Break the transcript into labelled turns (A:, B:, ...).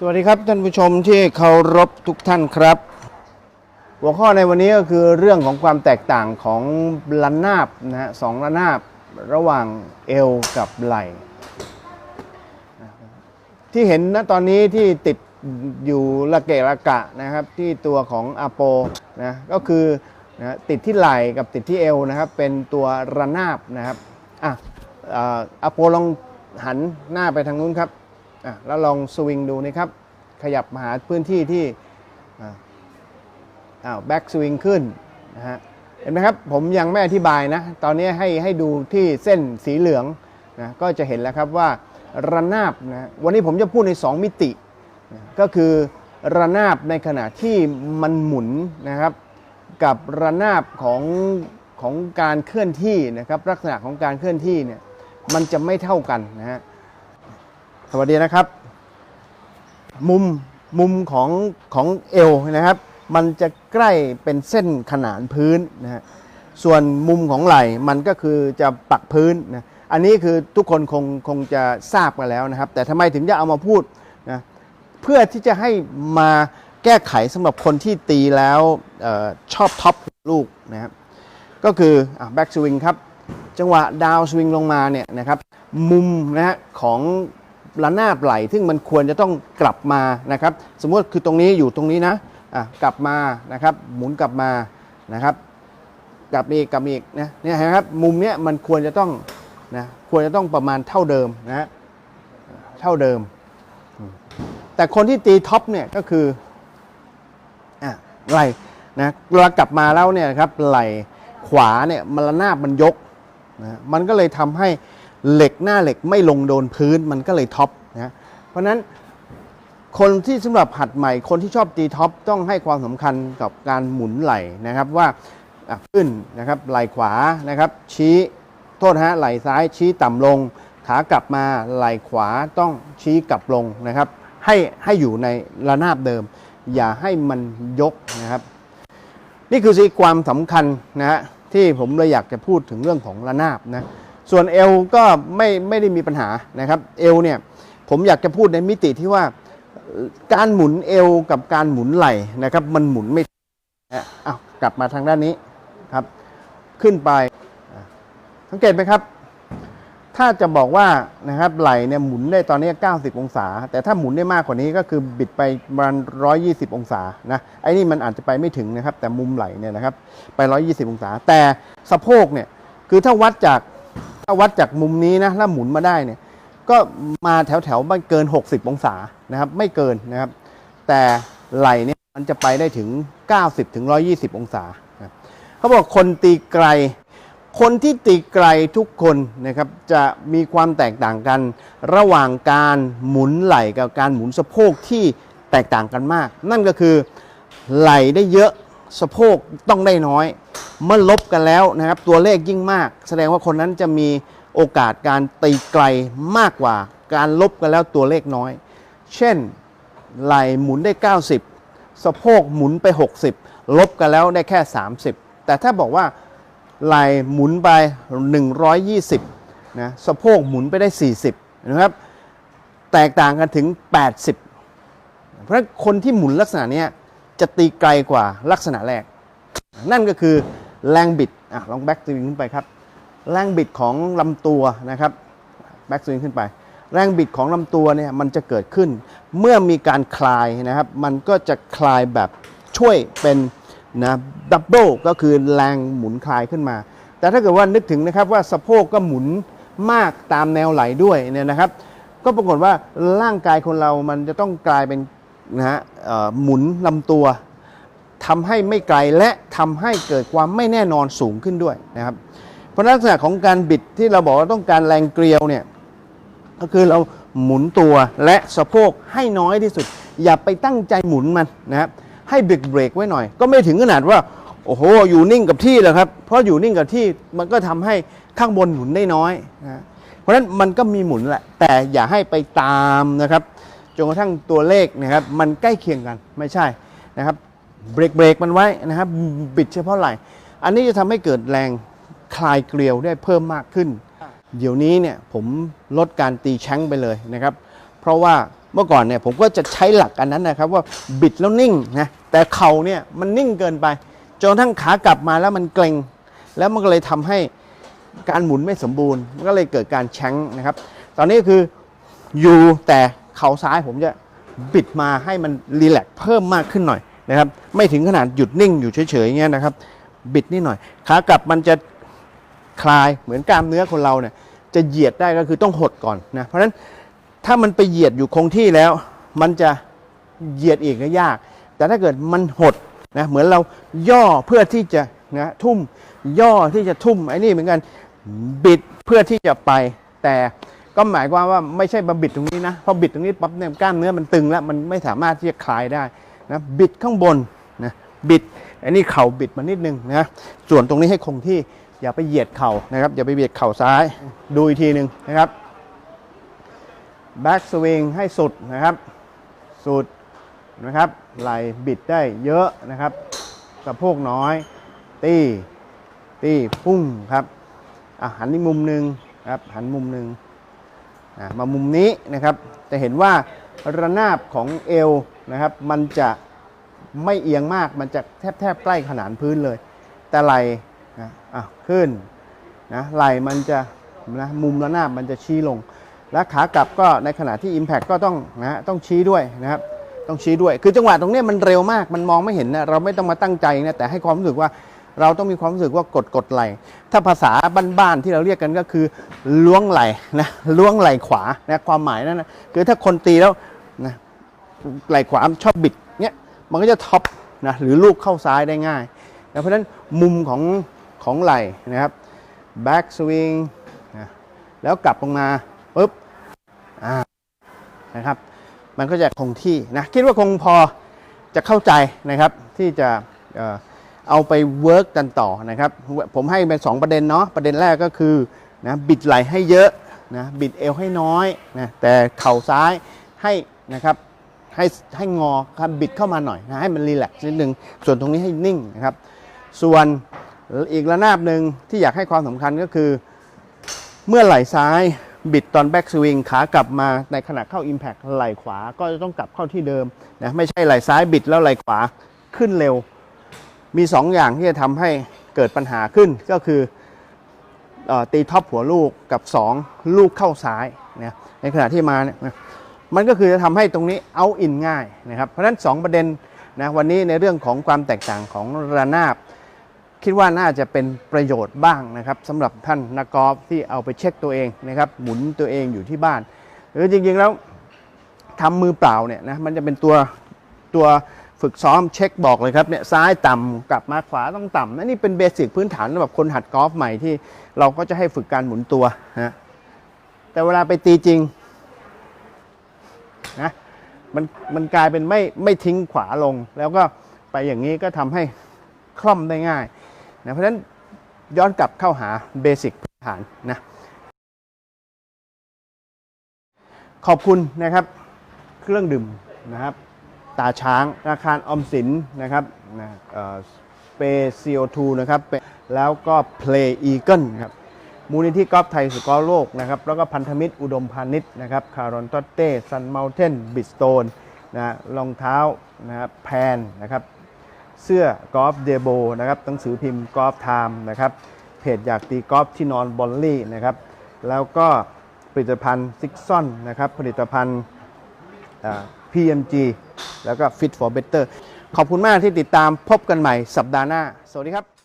A: สวัสดีครับท่านผู้ชมที่เคารพทุกท่านครับ หัวข้อในวันนี้ก็คือเรื่องของความแตกต่างของระนาบนะฮะสองระนาบระหว่างเอวกับไหล่ที่เห็นณตอนนี้ที่ติดอยู่ระเกะระกะนะครับ ที่ตัวของอาโปนะก็คือนะติดที่ไหล่กับติดที่เอวนะครับ เป็นตัวระนาบนะครับอะเอ่ออาโปลองหันหน้าไปทางนู้นครับ อะแล้วลองสวิงดูนะครับ ขยับมาหาพื้นที่ที่อ้าวแบ็กสวิงขึ้นนะฮะเห็นไหมครับ ผมยังไม่อธิบายนะ ตอนนี้ให้ให้ดูที่เส้นสีเหลืองนะก็จะเห็นแล้วครับว่าระนาบนะวันนี้ผมจะพูดใน 2 มิตินะก็คือระนาบในขณะที่มันหมุนนะครับ กับระนาบของของการเคลื่อนที่นะครับ ลักษณะของการเคลื่อนที่เนี่ยมันจะไม่เท่ากันนะฮะ สวัสดีนะครับ มุมมุมของของเอวนะครับ มันจะใกล้เป็นเส้นขนานพื้นนะฮะส่วนมุมของไหล่มันก็คือจะปักพื้นนะอันนี้คือทุกคนคงคงจะทราบกันแล้วนะครับ แต่ทำไมถึงจะเอามาพูดนะเพื่อที่จะให้มาแก้ไขสำหรับคนที่ตีแล้วออชอบท็อปลูกนะครับก็คือแบ็กสวิงครับ จังหวะดาวสวิงลงมาเนี่ยนะครับมุมนะฮะของ ระนาบไหล ซึ่งมันควรจะต้องกลับมานะครับ สมมติคือตรงนี้อยู่ตรงนี้นะอะกลับมานะครับ หมุนกลับมานะครับ กลับมาอีกกลับมาอีกนะเนี่ยนะครับมุมเนี้ยมันควรจะต้องนะควรจะต้องประมาณเท่าเดิมนะเท่าเดิม แต่คนที่ตีท็อปเนี่ยก็คืออะไหลนะเวลากลับมาแล้วเนี่ยครับไหลขวาเนี่ยมันระนาบมันยกนะมันก็เลยทำให้ เหล็กหน้าเหล็กไม่ลงโดนพื้นมันก็เลยท็อปนะเพราะนั้นคนที่สำหรับหัดใหม่ คนที่ชอบตีท็อปต้องให้ความสำคัญกับการหมุนไหล่นะครับว่าขึ้นนะครับไหล่ขวานะครับชี้โทษฮะไหล่ซ้ายชี้ต่ำลง ขากลับมาไหล่ขวาต้องชี้กลับลงนะครับให้ให้อยู่ในระนาบเดิม อย่าให้มันยกนะครับ นี่คือสิ่งความสำคัญนะฮะที่ผมเลยอยากจะพูดถึงเรื่องของระนาบนะ ส่วนเอวก็ไม่ไม่ได้มีปัญหานะครับเอวเนี่ยผมอยากจะพูดในมิติที่ว่าการหมุนเอวกับการหมุนไหล่นะครับ มันหมุนไม่นะอ้าวกลับมาทางด้านนี้ครับ ขึ้นไป สังเกตไหมครับ ถ้าจะบอกว่านะครับไหล่เนี่ยหมุนได้ตอนนี้ 90 องศา แต่ถ้าหมุนได้มากกว่านี้ก็คือบิดไปประมาณ120 องศานะไอ้นี่มันอาจจะไปไม่ถึงนะครับ แต่มุมไหล่เนี่ยนะครับ ไป 120 องศา แต่สะโพกเนี่ยคือถ้าวัดจาก ถ้าวัดจากมุมนี้นะแล้วหมุนมาได้เนี่ยก็มาแถวแถวๆไม่เกิน 60 องศานะครับไม่เกินนะครับ แต่ไหล่เนี่ยมันจะไปได้ถึง 90ถึง120 องศานะเขาบอกคนตีไกล คนที่ตีไกลทุกคนนะครับจะมีความแตกต่างกันระหว่างการหมุนไหล่กับการหมุนสะโพกที่แตกต่างกันมาก นั่นก็คือไหล่ได้เยอะ สะโพกต้องได้น้อย เมื่อลบกันแล้วนะครับ ตัวเลขยิ่งมาก แสดงว่าคนนั้นจะมีโอกาสการตีไกลมากกว่า การลบกันแล้วตัวเลขน้อย เช่นไหลหมุนได้ 90 สะโพกหมุนไป 60 ลบกันแล้วได้แค่ 30 แต่ถ้าบอกว่าไหลหมุนไป 120นะสะโพกหมุนไปได้ 40 นะครับ แตกต่างกันถึง 80 เพราะคนที่หมุนลักษณะนี้ จะตีไกลกว่าลักษณะแรก นั่นก็คือแรงบิดอะลองแบ็กสวิงขึ้นไปครับ แรงบิดของลำตัวนะครับแบ็กสวิงขึ้นไป แรงบิดของลำตัวเนี่ยมันจะเกิดขึ้น เมื่อมีการคลายนะครับ มันก็จะคลายแบบช่วยเป็นนะดับเบิลก็คือแรงหมุนคลายขึ้นมา แต่ถ้าเกิดว่านึกถึงนะครับว่าสะโพกก็หมุนมากตามแนวไหลด้วยเนี่ยนะครับ ก็ปรากฏว่าร่างกายคนเรามันจะต้องกลายเป็น นะฮะหมุนลำตัวทำให้ไม่ไกลและทำให้เกิดความไม่แน่นอนสูงขึ้นด้วยนะครับ เพราะลักษณะของการบิดที่เราบอกว่าต้องการแรงเกลียวเนี่ยก็คือเราหมุนตัวและสะโพกให้น้อยที่สุด อย่าไปตั้งใจหมุนมันนะครับให้เบรกเบรกไว้หน่อย ก็ไม่ถึงขนาดว่าโอ้โหอยู่นิ่งกับที่แล้วครับเพราะอยู่นิ่งกับที่มันก็ทำให้ข้างบนหมุนได้น้อยนะเพราะฉะนั้นมันก็มีหมุนแหละแต่อย่าให้ไปตามนะครับ จนกระทั่งตัวเลขนะครับมันใกล้เคียงกันไม่ใช่นะครับเบรกเบรกมันไว้นะครับบิดเฉพาะไหล่อันนี้จะทำให้เกิดแรงคลายเกลียวได้เพิ่มมากขึ้น เดี๋ยวนี้เนี่ยผมลดการตีแช้งไปเลยนะครับ เพราะว่าเมื่อก่อนเนี่ยผมก็จะใช้หลักอันนั้นนะครับว่าบิดแล้วนิ่งนะแต่เข่าเนี่ยมันนิ่งเกินไปจนกระทั่งขากลับมาแล้วมันเกร็ง แล้วมันก็เลยทำให้การหมุนไม่สมบูรณ์ มันก็เลยเกิดการแช้งนะครับ ตอนนี้คืออยู่แต่ เข่าซ้ายผมจะบิดมาให้มันรีแลกซ์เพิ่มมากขึ้นหน่อยนะครับไม่ถึงขนาดหยุดนิ่งอยู่เฉยๆอย่างเงี้ยนะครับ บิดนิดหน่อยขากลับมันจะคลายเหมือนกล้ามเนื้อคนเราเนี่ยจะเหยียดได้ก็คือต้องหดก่อนนะเพราะฉะนั้นถ้ามันไปเหยียดอยู่คงที่แล้ว มันจะเหยียดอีกก็ยาก แต่ถ้าเกิดมันหดนะเหมือนเราย่อเพื่อที่จะนะทุ่มย่อที่จะทุ่มไอ้นี่เหมือนกันบิดเพื่อที่จะไปแต่ ก็หมายความว่าไม่ใช่มาบิดตรงนี้นะพอบิดตรงนี้ปั๊บเนี่ยกล้ามเนื้อมันตึงแล้วมันไม่สามารถที่จะคลายได้นะบิดข้างบนนะบิดอันนี้เข่าบิดมานิดนึงนะส่วนตรงนี้ให้คงที่อย่าไปเหยียดเข่านะครับอย่าไปเหยียดเข่าซ้ายดูอีกทีหนึ่งนะครับแบ็กสวิงให้สุดนะครับ สุดนะครับไหลบิดได้เยอะนะครับสะโพกน้อย ตีตีพุ่งครับอะหันอีกมุมหนึ่งครับหันมุมหนึ่ง มามุมนี้นะครับจะเห็นว่าระนาบของเอวนะครับ มันจะไม่เอียงมากมันจะแทบแทบใกล้ขนานพื้นเลย แต่ไหลนะอะขึ้นนะไหลมันจะนะมุมระนาบมันจะชี้ลง และขากลับก็ในขณะที่ Impact ก็ต้องนะต้องชี้ด้วยนะครับต้องชี้ด้วย คือจังหวะตรงนี้มันเร็วมากมันมองไม่เห็นนะเราไม่ต้องมาตั้งใจนะแต่ให้ความรู้สึกว่า เราต้องมีความรู้สึกว่ากดกดไหลถ้าภาษาบ้านๆที่เราเรียกกันก็คือล้วงไหลนะล้วงไหลขวานะความหมายนั่นนะคือถ้าคนตีแล้วนะไหลขวาชอบบิดเนี้ยมันก็จะท็อปนะหรือลูกเข้าซ้ายได้ง่ายนะเพราะฉะนั้นมุมของของไหลนะครับ back swing นะแล้วกลับลงมาปุ๊บอ่านะครับ มันก็จะคงที่นะคิดว่าคงพอจะเข้าใจนะครับที่จะ เอาไปเวิร์กกันต่อนะครับ ผมให้เป็น2ประเด็นเนาะประเด็นแรกก็คือนะบิดไหลให้เยอะนะบิดเอวให้น้อยนะแต่เข่าซ้ายให้นะครับให้ให้งอครับบิดเข้ามาหน่อยนะให้มันรีแลกซ์นิดนึงส่วนตรงนี้ให้นิ่งนะครับ ส่วนอีกระนาบหนึ่งที่อยากให้ความสำคัญก็คือ เมื่อไหล่ซ้ายบิดตอนแบ็กสวิงขากลับมาในขณะเข้า Impact ไหล่ขวาก็จะต้องกลับเข้าที่เดิมนะไม่ใช่ไหล่ซ้ายบิดแล้วไหล่ขวาขึ้นเร็ว มี2ออย่างที่จะทำให้เกิดปัญหาขึ้นก็คืออตีท็อปหัวลูกกับ 2 ลูกเข้าซ้ายนะในขณะที่มาเนี่ยมันก็คือจะทำให้ตรงนี้เอาอินง่ายนะครับเพราะฉะนั้น 2 ประเด็นนะวันนี้ในเรื่องของความแตกต่างของระนาบ คิดว่าน่าจะเป็นประโยชน์บ้างนะครับสำหรับท่านนักกอล์ฟที่เอาไปเช็คตัวเองนะครับหมุนตัวเองอยู่ที่บ้าน หรือจริงๆแล้วทำมือเปล่าเนี่ยนะมันจะเป็นตัวตัว ฝึกซ้อมเช็คบอกเลยครับเนี่ยซ้ายต่ำกลับมาขวาต้องต่ำนะนี่เป็นเบสิกพื้นฐานสำหรับคนหัดกอล์ฟใหม่ที่เราก็จะให้ฝึกการหมุนตัวนะแต่เวลาไปตีจริงนะมันมันกลายเป็นไม่ไม่ทิ้งขวาลง แล้วก็ไปอย่างนี้ก็ทำให้คล่อมได้ง่ายนะเพราะฉะนั้นย้อนกลับเข้าหาเบสิกพื้นฐานนะขอบคุณนะครับเครื่องดื่มนะครับ ตาช้างอาคารออมสินนะครับนะเปซีโอทูนะครับแล้วก็ Play Eagle ครับมูลนิธิกอล์ฟไทยสุกอล์ฟโลกนะครับแล้วก็พันธมิตรอุดมพาณิชย์นะครับคารอนตอเต้ซันเมลเทนบิสโตนนะรองเท้านะครับแพนนะครับเสื้อกอล์ฟเดโบนะครับหนังสือพิมพ์กอล์ฟไทม์นะครับเพจอยากตีกอล์ฟที่นอนบอลลี่นะครับแล้วก็ผลิตภัณฑ์ซิกซอนนะครับผลิตภัณฑ์ PMG แล้วก็ Fit for Better ขอบคุณมากที่ติดตามพบกันใหม่สัปดาห์หน้า สวัสดีครับ